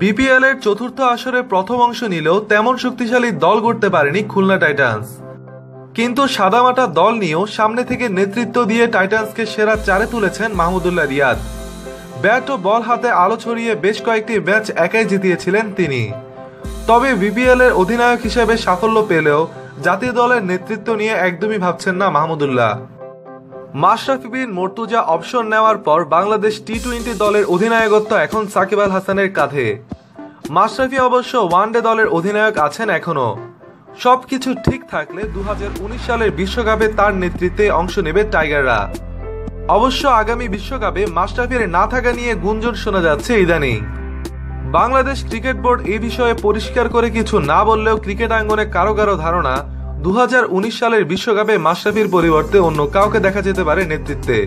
BPL এর চতুর্থ আসরে প্রথম অংশ নিলেও তেমন শক্তিশালী দল গড়তে পারেনি খুলনা টাইটান্স। কিন্তু সাদামাটা দল নিয়েও সামনে থেকে নেতৃত্ব দিয়ে টাইটান্সকে সেরা চারে তুলেছেন মাহমুদুল্লাহ রিয়াদ। ব্যাট ও বল হাতে আলো ছড়িয়ে বেশ কয়েকটি ম্যাচ একাই জিতিয়েছিলেন তিনি। তবে বিপিএল এর অধিনায়ক হিসেবে সাফল্য পেলেও জাতীয় দলের নেতৃত্ব নিয়ে একদমই ভাবছেন না মাহমুদুল্লাহ। মাশরাফি বিন মর্তুজা অপশন নেওয়ার পর বাংলাদেশ টি টোয়েন্টি দলের অধিনায়কত্ব এখন সাকিব আল হাসানের কাঁধে। মাশরাফি অবশ্য ওয়ানডে দলের অধিনায়ক আছেন এখনও সবকিছু ঠিক থাকলে দুহাজার উনিশ সালের বিশ্বকাপে তার নেতৃত্বে অংশ নেবে টাইগাররা। অবশ্য আগামী বিশ্বকাপে মাশরাফির না থাকা নিয়ে গুঞ্জন শোনা যাচ্ছে ইদানিং। বাংলাদেশ ক্রিকেট বোর্ড এই বিষয়ে পরিষ্কার করে কিছু না বললেও ক্রিকেট আঙ্গনে কারও কারও ধারণা দু হাজার উনিশ সালের বিশ্বকাপে মাশরাফির পরিবর্তে অন্য কাউকে দেখা যেতে পারে নেতৃত্বে।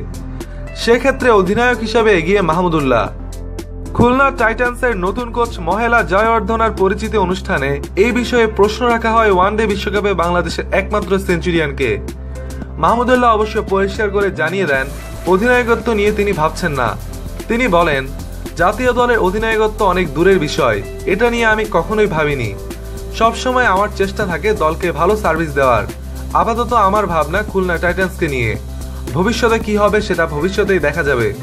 সেক্ষেত্রে অধিনায়ক হিসাবে এগিয়ে মাহমুদুল্লাহ খুলনা টাইটান্সের নতুন কোচ মহেলা জয়বর্ধনার পরিচিতি অনুষ্ঠানে এই বিষয়ে প্রশ্ন রাখা হয় ওয়ানডে বিশ্বকাপে বাংলাদেশের একমাত্র সেঞ্চুরিয়ানকে। মাহমুদুল্লাহ অবশ্য পরিষ্কার করে জানিয়ে দেন, অধিনায়কত্ব নিয়ে তিনি ভাবছেন না। তিনি বলেন, জাতীয় দলের অধিনায়কত্ব অনেক দূরের বিষয়, এটা নিয়ে আমি কখনোই ভাবিনি। সবসময় আমার চেষ্টা থাকে দলকে ভালো সার্ভিস দেওয়ার। আপাতত আমার ভাবনা খুলনা টাইটান্সকে নিয়ে। ভবিষ্যতে কি হবে সেটা ভবিষ্যতেই দেখা যাবে।